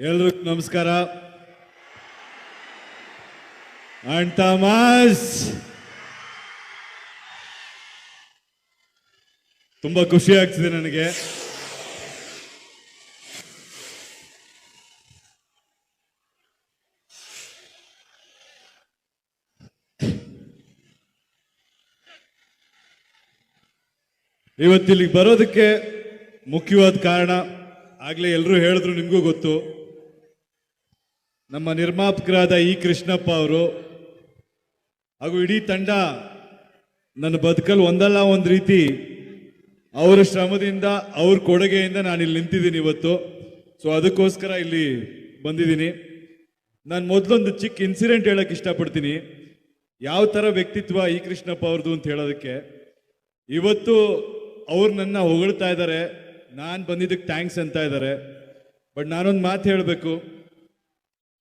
ಎಲ್ರಿಗೂ ನಮಸ್ಕಾರ. And Thomas. ತುಂಬಾ ಖುಷಿ ಆಗ್ತಿದೆ ನನಗೆ. ಇವತ್ತಿಲ್ಲಿಗೆ ಬರೋದಕ್ಕೆ ಮುಖ್ಯವಾದ ಕಾರಣ ಆಗ್ಲೇ ಎಲ್ಲರೂ ಹೇಳಿದ್ರು ನಿಮಗೂ ಗೊತ್ತು. ನಮ್ಮ ನಿರ್ಮಾಪಕರಾದ ಇ ಕೃಷ್ಣಪ್ಪ ಅವರು ಹಾಗೂ ಇಡೀ ತಂಡ ನನ್ನ ಬದುಕಲ್ಲಿ ಒಂದಲ್ಲ ಒಂದು ರೀತಿ ಅವರ ಶ್ರಮದಿಂದ, ಅವ್ರ ಕೊಡುಗೆಯಿಂದ ನಾನು ಇಲ್ಲಿ ನಿಂತಿದ್ದೀನಿ ಇವತ್ತು. ಸೊ ಅದಕ್ಕೋಸ್ಕರ ಇಲ್ಲಿ ಬಂದಿದ್ದೀನಿ. ನಾನು ಮೊದಲೊಂದು ಚಿಕ್ಕ ಇನ್ಸಿಡೆಂಟ್ ಹೇಳಕ್ಕೆ ಇಷ್ಟಪಡ್ತೀನಿ. ಯಾವ ಥರ ವ್ಯಕ್ತಿತ್ವ ಇ ಕೃಷ್ಣಪ್ಪ ಅವ್ರದ್ದು ಅಂತ ಹೇಳೋದಕ್ಕೆ. ಇವತ್ತು ಅವ್ರು ನನ್ನ ಹೊಗಳ್ತಾ ಇದ್ದಾರೆ. ನಾನು ಬಂದಿದ್ದಕ್ಕೆ ಥ್ಯಾಂಕ್ಸ್ ಅಂತ ಇದ್ದಾರೆ. ಬಟ್ ನಾನೊಂದು ಮಾತು ಹೇಳಬೇಕು.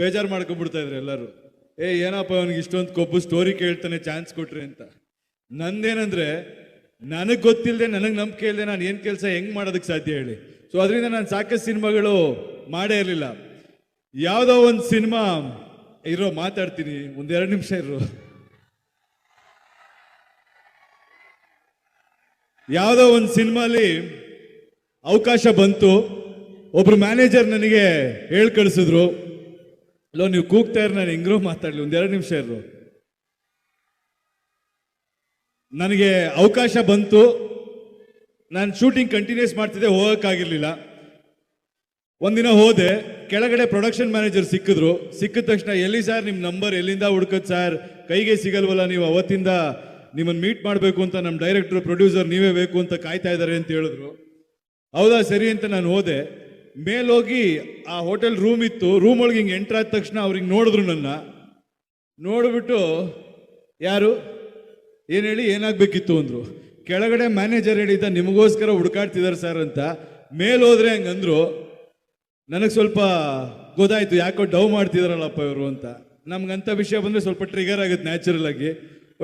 ಬೇಜಾರು ಮಾಡ್ಕೊಂಡ್ಬಿಡ್ತಾ ಇದ್ರು ಎಲ್ಲರೂ. ಏ, ಏನಪ್ಪ ಅವನಿಗೆ ಇಷ್ಟೊಂದು ಕೊಬ್ಬು ಸ್ಟೋರಿ ಕೇಳ್ತಾನೆ ಚಾನ್ಸ್ ಕೊಟ್ರಿ ಅಂತ. ನಂದೇನಂದ್ರೆ, ನನಗೆ ಗೊತ್ತಿಲ್ಲದೆ ನನಗೆ ನಂಬಿಕೆ ಇಲ್ಲದೆ ನಾನು ಏನು ಕೆಲಸ ಹೆಂಗ್ ಮಾಡೋದಕ್ಕೆ ಸಾಧ್ಯ ಹೇಳಿ. ಸೊ ಅದರಿಂದ ನಾನು ಸಾಕಷ್ಟು ಸಿನಿಮಾಗಳು ಮಾಡೇ ಇರಲಿಲ್ಲ. ಯಾವುದೋ ಒಂದು ಸಿನಿಮಾ, ಇರೋ, ಮಾತಾಡ್ತೀನಿ. ಒಂದೆರಡು ನಿಮಿಷ ಇರೋ. ಯಾವುದೋ ಒಂದು ಸಿನಿಮಾಲಿ ಅವಕಾಶ ಬಂತು. ಒಬ್ರು ಮ್ಯಾನೇಜರ್ ನನಗೆ ಹೇಳ್ ಕಳಿಸಿದ್ರು ಲೋ, ನೀವು ಕೂಗ್ತಾ ಇರೋ, ನಾನು ಹೆಂಗ್ರೋ ಮಾತಾಡ್ಲಿ ಒಂದೆರಡು ನಿಮಿಷ ಇರು. ನನಗೆ ಅವಕಾಶ ಬಂತು. ನಾನು ಶೂಟಿಂಗ್ ಕಂಟಿನ್ಯೂಸ್ ಮಾಡ್ತಿದ್ದೆ, ಹೋಗೋಕ್ಕಾಗಿರ್ಲಿಲ್ಲ. ಒಂದಿನ ಹೋದೆ, ಕೆಳಗಡೆ ಪ್ರೊಡಕ್ಷನ್ ಮ್ಯಾನೇಜರ್ ಸಿಕ್ಕಿದ್ರು. ಸಿಕ್ಕಿದ ತಕ್ಷಣ, ಎಲ್ಲಿ ಸರ್ ನಿಮ್ಮ ನಂಬರ್ ಎಲ್ಲಿಂದ ಹುಡ್ಕದ್ ಸರ್ ಕೈಗೆ ಸಿಗಲ್ವಲ್ಲ ನೀವು, ಅವತ್ತಿಂದ ನಿಮ್ಮನ್ನು ಮೀಟ್ ಮಾಡಬೇಕು ಅಂತ ನಮ್ಮ ಡೈರೆಕ್ಟರ್ ಪ್ರೊಡ್ಯೂಸರ್ ನೀವೇ ಬೇಕು ಅಂತ ಕಾಯ್ತಾ ಇದ್ದಾರೆ ಅಂತ ಹೇಳಿದ್ರು. ಹೌದಾ, ಸರಿ ಅಂತ ನಾನು ಹೋದೆ. ಮೇಲೋಗಿ ಆ ಹೋಟೆಲ್ ರೂಮ್ ಇತ್ತು ರೂಮ್ ಒಳಗೆ ಹಿಂಗೆ ಎಂಟ್ರ್ ಆದ ತಕ್ಷಣ ಅವ್ರಿಗೆ ನೋಡಿದ್ರು ನನ್ನ. ನೋಡ್ಬಿಟ್ಟು, ಯಾರು? ಏನು ಹೇಳಿ? ಏನಾಗಬೇಕಿತ್ತು ಅಂದರು. ಕೆಳಗಡೆ ಮ್ಯಾನೇಜರ್ ಹೇಳಿದ್ದ, ನಿಮಗೋಸ್ಕರ ಹುಡುಕಾಡ್ತಿದ್ದಾರೆ ಸರ್ ಅಂತ. ಮೇಲೋದ್ರೆ ಹಂಗಂದ್ರು ನನಗೆ ಸ್ವಲ್ಪ ಗೊತ್ತಾಯ್ತು, ಯಾಕೋ ಡವ್ ಮಾಡ್ತಿದಾರಲ್ಲಪ್ಪ ಇವರು ಅಂತ. ನಮ್ಗಂಥ ವಿಷಯ ಬಂದರೆ ಸ್ವಲ್ಪ ಟ್ರಿಗರ್ ಆಗುತ್ತೆ ನ್ಯಾಚುರಲ್ ಆಗಿ.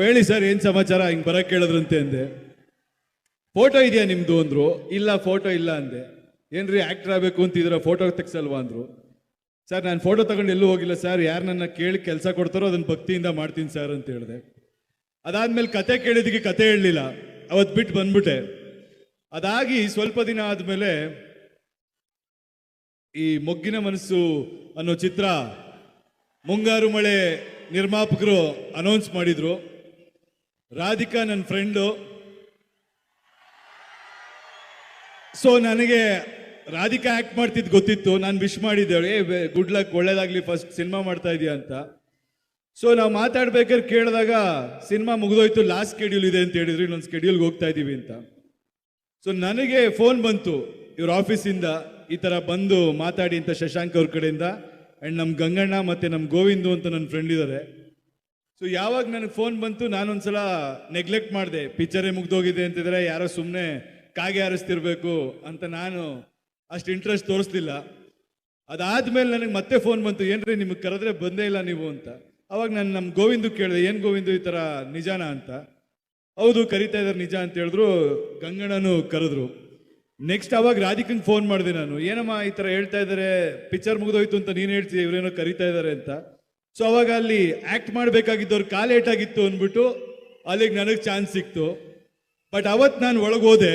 ಹೇಳಿ ಸರ್ ಏನು ಸಮಾಚಾರ? ಹಿಂಗೆ ಬರೋಕ್ಕೆ ಕೇಳಿದ್ರಂತೆ ಅಂದೆ. ಫೋಟೋ ಇದೆಯಾ ನಿಮ್ಮದು ಅಂದರು. ಇಲ್ಲ ಫೋಟೋ ಇಲ್ಲ ಅಂದೆ. ಏನ್ರಿ ಆಕ್ಟರ್ ಆಗಬೇಕು ಅಂತಿದ್ರೆ ಫೋಟೋ ತೆಗ್ಸಲ್ವಾ ಅಂದ್ರು? ಸರ್ ನಾನು ಫೋಟೋ ತಗೊಂಡು ಎಲ್ಲೂ ಹೋಗಿಲ್ಲ ಸರ್ ಯಾರು ನನ್ನ ಕೇಳಿ ಕೆಲಸ ಕೊಡ್ತಾರೋ ಅದನ್ನ ಭಕ್ತಿಯಿಂದ ಮಾಡ್ತೀನಿ ಸರ್ ಅಂತ ಹೇಳಿದೆ. ಅದಾದ್ಮೇಲೆ ಕತೆ ಕೇಳಿದ್ದಕ್ಕೆ ಕತೆ ಹೇಳಲಿಲ್ಲ. ಅವತ್ತು ಬಿಟ್ಟು ಬಂದ್ಬಿಟ್ಟೆ. ಅದಾಗಿ ಸ್ವಲ್ಪ ದಿನ ಆದಮೇಲೆ ಈ ಮೊಗ್ಗಿನ ಮನಸ್ಸು ಅನ್ನೋ ಚಿತ್ರ ಮುಂಗಾರು ಮಳೆ ನಿರ್ಮಾಪಕರು ಅನೌನ್ಸ್ ಮಾಡಿದ್ರು. ರಾಧಿಕಾ ನನ್ನ ಫ್ರೆಂಡು ಸೊ ನನಗೆ ರಾಧಿಕಾ ಆಕ್ಟ್ ಮಾಡ್ತಿದ್ದು ಗೊತ್ತಿತ್ತು. ನಾನು ವಿಶ್ ಮಾಡಿದ್ದೇವೆ ಏ ಗುಡ್ ಲಕ್ ಒಳ್ಳೇದಾಗ್ಲಿ. ಫಸ್ಟ್ ಸಿನಿಮಾ ಮಾಡ್ತಾ ಇದೀಯ ಅಂತ. ಸೊ ನಾವು ಮಾತಾಡ್ಬೇಕಾದ್ರೆ ಕೇಳಿದಾಗ ಸಿನಿಮಾ ಮುಗಿದೋಯ್ತು. ಲಾಸ್ಟ್ ಸ್ಕೆಡ್ಯೂಲ್ ಇದೆ ಅಂತ ಹೇಳಿದ್ರು. ಇನ್ನೊಂದು ಸ್ಕೆಡ್ಯೂಲ್ಗೆ ಹೋಗ್ತಾ ಇದ್ದೀವಿ ಅಂತ. ಸೊ ನನಗೆ ಫೋನ್ ಬಂತು. ಇವ್ರ ಆಫೀಸಿಂದ ಈ ಥರ ಬಂದು ಮಾತಾಡಿ ಅಂತ ಶಶಾಂಕ್ ಅವ್ರ ಕಡೆಯಿಂದ. ಆ್ಯಂಡ್ ನಮ್ಮ ಗಂಗಣ್ಣ ಮತ್ತು ನಮ್ಮ ಗೋವಿಂದು ಅಂತ ನನ್ನ ಫ್ರೆಂಡ್ ಇದ್ದಾರೆ ಸೊ ಯಾವಾಗ ನನಗೆ ಫೋನ್ ಬಂತು, ನಾನೊಂದ್ಸಲ ನೆಗ್ಲೆಕ್ಟ್ ಮಾಡಿದೆ. ಪಿಕ್ಚರೇ ಮುಗ್ದೋಗಿದೆ ಅಂತಿದ್ರೆ ಯಾರೋ ಸುಮ್ಮನೆ ಕಾಗೆ ಹಾರಿಸ್ತಿರ್ಬೇಕು ಅಂತ ನಾನು ಅಷ್ಟು ಇಂಟ್ರೆಸ್ಟ್ ತೋರಿಸ್ಲಿಲ್ಲ. ಅದಾದ್ಮೇಲೆ ನನಗೆ ಮತ್ತೆ ಫೋನ್ ಬಂತು, ಏನ್ರಿ ನಿಮಗೆ ಕರೆದ್ರೆ ಬಂದೇ ಇಲ್ಲ ನೀವು ಅಂತ. ಅವಾಗ ನಾನು ನಮ್ಮ ಗೋವಿಂದು ಕೇಳಿದೆ, ಏನು ಗೋವಿಂದು ಈ ಥರ ನಿಜಾನ ಅಂತ? ಹೌದು, ಕರಿತಾ ಇದ್ದಾರೆ ನಿಜ ಅಂತ ಹೇಳಿದ್ರು. ಗಂಗಣ್ಣನು ಕರೆದ್ರು. ನೆಕ್ಸ್ಟ್ ಅವಾಗ ರಾಧಿಕಂಗೆ ಫೋನ್ ಮಾಡಿದೆ ನಾನು. ಏನಮ್ಮ ಈ ಥರ ಹೇಳ್ತಾ ಇದ್ದಾರೆ ಪಿಕ್ಚರ್ ಮುಗಿದೋಯ್ತು ಅಂತ ನೀನು ಹೇಳ್ತೀಯ? ಇವರೇನೋ ಕರಿತಾ ಇದ್ದಾರೆ ಅಂತ? ಸೊ ಅವಾಗ ಅಲ್ಲಿ ಆಕ್ಟ್ ಮಾಡಬೇಕಾಗಿದ್ದವ್ರು ಕಾಲ್ ಏಟಾಗಿತ್ತು ಅಂದ್ಬಿಟ್ಟು ಅಲ್ಲಿಗೆ ನನಗೆ ಚಾನ್ಸ್ ಸಿಕ್ತು. ಬಟ್ ಅವತ್ತು ನಾನು ಒಳಗೋದೆ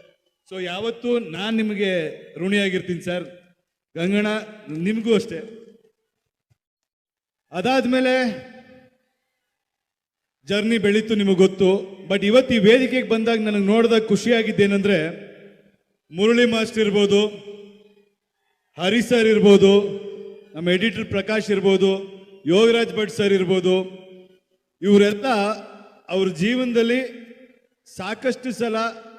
ಸೊ ಯಾವತ್ತೂ ನಾನು ನಿಮಗೆ ಋಣಿಯಾಗಿರ್ತೀನಿ ಸರ್ ಗಂಗಣ ನಿಮಗೂ ಅಷ್ಟೇ. ಅದಾದ್ಮೇಲೆ ಜರ್ನಿ ಬೆಳೀತು ನಿಮಗೆ ಗೊತ್ತು. ಬಟ್ ಇವತ್ತು ಈ ವೇದಿಕೆಗೆ ಬಂದಾಗ ನನಗೆ ನೋಡಿದಾಗ ಖುಷಿಯಾಗಿದ್ದೇನೆಂದರೆ ಮುರಳಿ ಮಾಸ್ಟರ್ ಇರ್ಬೋದು, ಹರಿ ಸರ್ ಇರ್ಬೋದು, ನಮ್ಮ ಎಡಿಟರ್ ಪ್ರಕಾಶ್ ಇರ್ಬೋದು, ಯೋಗರಾಜ್ ಭಟ್ ಸರ್ ಇರ್ಬೋದು. ಇವರೆಲ್ಲ ಅವ್ರ ಜೀವನದಲ್ಲಿ ಸಾಕಷ್ಟು ಸಲ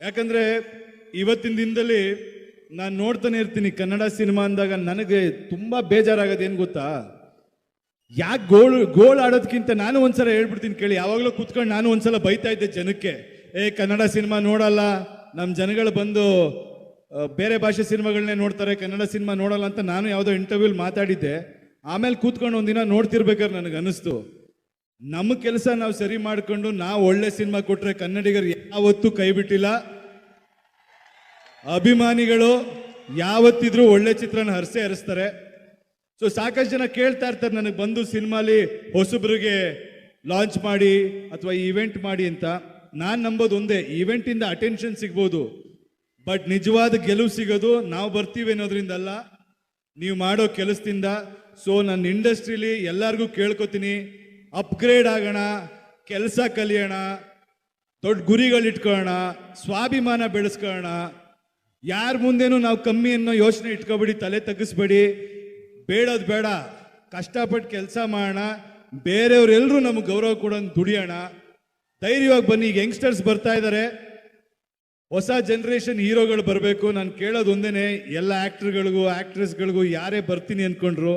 ಯಾಕಂದ್ರೆ ಇವತ್ತಿನ ದಿನದಲ್ಲಿ ನಾನು ನೋಡ್ತಾನೆ ಇರ್ತೀನಿ, ಕನ್ನಡ ಸಿನಿಮಾ ಅಂದಾಗ ನನಗೆ ತುಂಬಾ ಬೇಜಾರಾಗೋದು ಏನು ಗೊತ್ತಾ? ಯಾಕೆ ಗೋಳು ಗೋಳು ಆಡೋದಕ್ಕಿಂತ ನಾನು ಒಂದ್ಸಲ ಹೇಳ್ಬಿಡ್ತೀನಿ ಕೇಳಿ, ಯಾವಾಗಲೂ ಕೂತ್ಕೊಂಡು ನಾನು ಒಂದ್ಸಲ ಬೈತಾ ಇದ್ದೆ ಜನಕ್ಕೆ. ಏ, ಕನ್ನಡ ಸಿನಿಮಾ ನೋಡಲ್ಲ ನಮ್ಮ ಜನಗಳು ಬಂದು ಬೇರೆ ಭಾಷೆ ಸಿನಿಮಾಗಳನ್ನೇ ನೋಡ್ತಾರೆ, ಕನ್ನಡ ಸಿನಿಮಾ ನೋಡಲ್ಲ ಅಂತ ನಾನು ಯಾವುದೋ ಇಂಟರ್ವ್ಯೂಲ್ ಮಾತಾಡಿದ್ದೆ. ಆಮೇಲೆ ಕೂತ್ಕೊಂಡು ಒಂದಿನ ನೋಡ್ತಿರ್ಬೇಕಾದ್ರೆ ನನಗೆ ಅನಿಸ್ತು ನಮ್ಮ ಕೆಲಸ ನಾವು ಸರಿ ಮಾಡಿಕೊಂಡು ನಾವು ಒಳ್ಳೆ ಸಿನಿಮಾ ಕೊಟ್ಟರೆ ಕನ್ನಡಿಗರು ಯಾವತ್ತೂ ಕೈ ಬಿಟ್ಟಿಲ್ಲ. ಅಭಿಮಾನಿಗಳು ಯಾವತ್ತಿದ್ರೂ ಒಳ್ಳೆ ಚಿತ್ರನ ಹರಿಸೇ ಹರಿಸ್ತಾರೆ. ಸೊ ಸಾಕಷ್ಟು ಜನ ಕೇಳ್ತಾ ಇರ್ತಾರೆ, ನನಗೆ ಬಂದು ಸಿನಿಮಾಲಿ ಹೊಸಬ್ರಿಗೆ ಲಾಂಚ್ ಮಾಡಿ ಅಥವಾ ಈವೆಂಟ್ ಮಾಡಿ ಅಂತ. ನಾನು ನಂಬೋದು ಒಂದೇ ಈವೆಂಟಿಂದ ಅಟೆನ್ಷನ್ ಸಿಗ್ಬೋದು. ಬಟ್ ನಿಜವಾದ ಗೆಲುವು ಸಿಗೋದು ನಾವು ಬರ್ತೀವಿ ಅನ್ನೋದ್ರಿಂದ ಅಲ್ಲ. ನೀವು ಮಾಡೋ ಕೆಲಸದಿಂದ. ಸೊ ನನ್ನ ಇಂಡಸ್ಟ್ರೀಲಿ ಎಲ್ಲರಿಗೂ ಕೇಳ್ಕೊತೀನಿ. ಅಪ್ಗ್ರೇಡ್ ಆಗೋಣ, ಕೆಲಸ ಕಲಿಯೋಣ, ದೊಡ್ಡ ಗುರಿಗಳು ಇಟ್ಕೊಳ್ಳೋಣ ಸ್ವಾಭಿಮಾನ ಬೆಳೆಸ್ಕೊಳ್ಳೋಣ ಯಾರ ಮುಂದೆನೂ ನಾವು ಕಮ್ಮಿ ಅನ್ನೋ ಯೋಚನೆ ಇಟ್ಕೊಬೇಡಿ, ತಲೆ ತಗ್ಗಿಸ್ಬೇಡಿ ಬೇಡೋದು ಬೇಡ ಕಷ್ಟಪಟ್ಟು ಕೆಲಸ ಮಾಡೋಣ. ಬೇರೆಯವರೆಲ್ಲರೂ ನಮ್ಗೆ ಗೌರವ ಕೊಡೋಂಗೆ ದುಡಿಯೋಣ. ಧೈರ್ಯವಾಗಿ ಬನ್ನಿ, ಈಗ ಯಂಗ್ಸ್ಟರ್ಸ್ ಬರ್ತಾ ಇದ್ದಾರೆ ಹೊಸ ಜನ್ರೇಷನ್ ಹೀರೋಗಳು ಬರಬೇಕು, ನಾನು ಕೇಳೋದು ಒಂದೇನೆ, ಎಲ್ಲ ಆ್ಯಕ್ಟ್ರ್ಗಳಿಗೂ ಆ್ಯಕ್ಟ್ರೆಸ್ಗಳಿಗೂ ಯಾರೇ ಬರ್ತೀನಿ ಅನ್ಕೊಂಡ್ರು.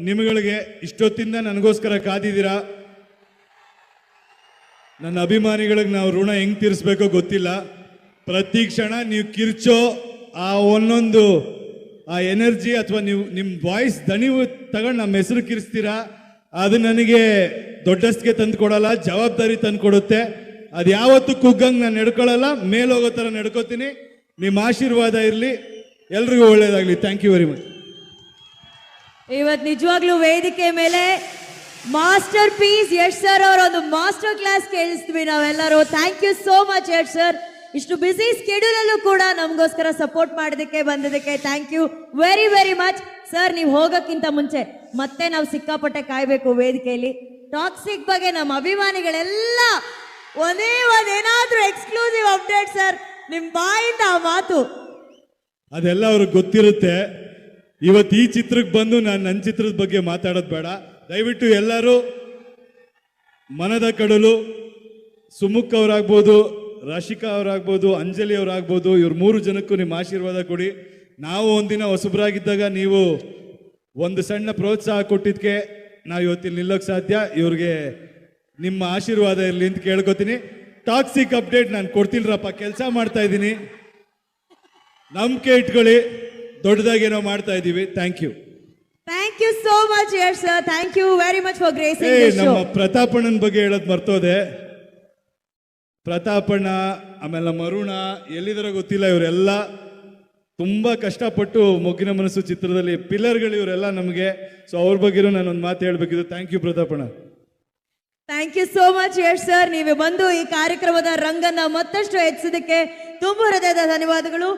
ನಿಮ್ಗಳಿಗೆ ಇಷ್ಟೊತ್ತಿಂದ ನನಗೋಸ್ಕರ ಕಾದಿದ್ದೀರಾ? ನನ್ನ ಅಭಿಮಾನಿಗಳಿಗೆ ನಾವು ಋಣ ಹೆಂಗ್ ತೀರಿಸ್ಬೇಕೋ ಗೊತ್ತಿಲ್ಲ. ಪ್ರತಿ ಕ್ಷಣ ನೀವು ಕಿರ್ಚೋ ಆ ಒಂದೊಂದು, ಆ ಎನರ್ಜಿ ಅಥವಾ ನೀವು ನಿಮ್ಮ ವಾಯ್ಸ್ ದಣಿವು ತಗೊಂಡು ನಮ್ಮ ಹೆಸರು ಕಿರಿಸ್ತೀರಾ? ಅದು ನನಗೆ ದೊಡ್ಡಸ್ಗೆ ತಂದು ಕೊಡಲ್ಲ ಜವಾಬ್ದಾರಿ ತಂದು ಕೊಡುತ್ತೆ ಅದು ಯಾವತ್ತೂ ಕುಗ್ಗಂಗೆ ನಾನು ನಡ್ಕೊಳ್ಳಲ್ಲ ಮೇಲೋಗೋ ಥರ ನಡ್ಕೋತೀನಿ. ನಿಮ್ಮ ಆಶೀರ್ವಾದ ಇರಲಿ. ಎಲ್ರಿಗೂ ಒಳ್ಳೇದಾಗಲಿ. ಥ್ಯಾಂಕ್ ಯು ವೆರಿ ಮಚ್ ಇವತ್ ನಿಜವಾಗ್ಲೂ ವೇದಿಕೆ ಮೇಲೆ ಮಾಸ್ಟರ್ ಪೀಸ್ ಯಶ್ ಸರ್ ಅವರ ಒಂದು ಮಾಸ್ಟರ್ ಕ್ಲಾಸ್ ಕೇಳಿಸ್ತೀವಿ ನಾವೆಲ್ಲರೂ. Thank you so much Yash sir. ಇಷ್ಟು ಬಿಸಿ ಸ್ಕೆಡ್ಯೂಲ್ ಅಲ್ಲೂ ಕೂಡ ನಮಗೋಸ್ಕರ ಸಪೋರ್ಟ್ ಮಾಡೋದಕ್ಕೆ ಬಂದಿದ್ದಕ್ಕೆ thank you very very much sir ನೀವು ಹೋಗೋಕ್ಕಿಂತ ಮುಂಚೆ ಮತ್ತೆ ನಾವು ಸಿಕ್ಕಾಪಟ್ಟೆ ಕಾಯ್ಬೇಕು ವೇದಿಕೆಯಲ್ಲಿ. ಟಾಕ್ಸಿಕ್ ಬಗ್ಗೆ ನಮ್ಮ ಅಭಿಮಾನಿಗಳೆಲ್ಲ ಒಂದೇ ಒಂದ್ ಏನಾದ್ರೂ ಎಕ್ಸ್ಕ್ಲೂಸಿವ್ ಅಪ್ಡೇಟ್ ಸರ್ ನಿಮ್ ಬಾಯಿಂದ ಮಾತು. ಅದೆಲ್ಲ ಅವ್ರಿಗೆ ಗೊತ್ತಿರುತ್ತೆ. ಇವತ್ತು ಈ ಚಿತ್ರಕ್ಕೆ ಬಂದು ನಾನು ನನ್ನ ಚಿತ್ರದ ಬಗ್ಗೆ ಮಾತಾಡೋದು ಬೇಡ. ದಯವಿಟ್ಟು ಎಲ್ಲರೂ ಮನದ ಕಡಲು ಸುಮುಖ್ ಅವರಾಗ್ಬೋದು, ರಾಶಿಕಾ ಅವರಾಗ್ಬೋದು, ಅಂಜಲಿ ಅವರಾಗ್ಬೋದು, ಇವ್ರ ಮೂರು ಜನಕ್ಕೂ ನಿಮ್ಮ ಆಶೀರ್ವಾದ ಕೊಡಿ. ನಾವು ಒಂದಿನ ಹೊಸಬರಾಗಿದ್ದಾಗ ನೀವು ಒಂದು ಸಣ್ಣ ಪ್ರೋತ್ಸಾಹ ಕೊಟ್ಟಿದ್ದಕ್ಕೆ ನಾವು ಇವತ್ತಿಲ್ಲಿ ನಿಲ್ಲೋಕೆ ಸಾಧ್ಯ. ಇವ್ರಿಗೆ ನಿಮ್ಮ ಆಶೀರ್ವಾದ ಇರಲಿ ಅಂತ ಕೇಳ್ಕೊತೀನಿ. ಟಾಕ್ಸಿಕ್ ಅಪ್ಡೇಟ್ ನಾನು ಕೊಡ್ತಿಲ್ರಪ್ಪ, ಕೆಲಸ ಮಾಡ್ತಾ ಇದ್ದೀನಿ. ನಂಬಿಕೆ ಇಟ್ಕೊಳ್ಳಿ. ದೊಡ್ಡದಾಗೇನೋ ಮಾಡ್ತಾ ಇದ್ದೀವಿ thank you thank you so much your sir thank you very much for uh this ನಮ್ಮ ಪ್ರತಾಪಣ್ಣನ ಬಗ್ಗೆ ಹೇಳೋದು ಮರ್ತೋದೆ. ಪ್ರತಾಪಣ್ಣ ಆಮೇಲೆ ನಮ್ಮ ಅರುಣ ಎಲ್ಲಿದಾರೋ ಗೊತ್ತಿಲ್ಲ ಇವರೆಲ್ಲ. ತುಂಬಾ ಕಷ್ಟಪಟ್ಟು ಮೊಗ್ಗಿನ ಮನಸ್ಸು ಚಿತ್ರದಲ್ಲಿ ಪಿಲ್ಲರ್ಗಳು ಇವರೆಲ್ಲ ನಮಗೆ. ಸೊ ಅವ್ರ ಬಗ್ಗೆನೂ ನಾನು ಒಂದು ಮಾತು ಹೇಳ್ಬೇಕಿದ್ರು thank you ಪ್ರತಾಪಣ್ಣ. Thank you so much Yash sir ನೀವು ಬಂದು ಈ ಕಾರ್ಯಕ್ರಮದ ರಂಗನ್ನ ಮತ್ತಷ್ಟು ಹೆಚ್ಚಿಸೋದಕ್ಕೆ ತುಂಬ ಹೃದಯದ ಧನ್ಯವಾದಗಳು.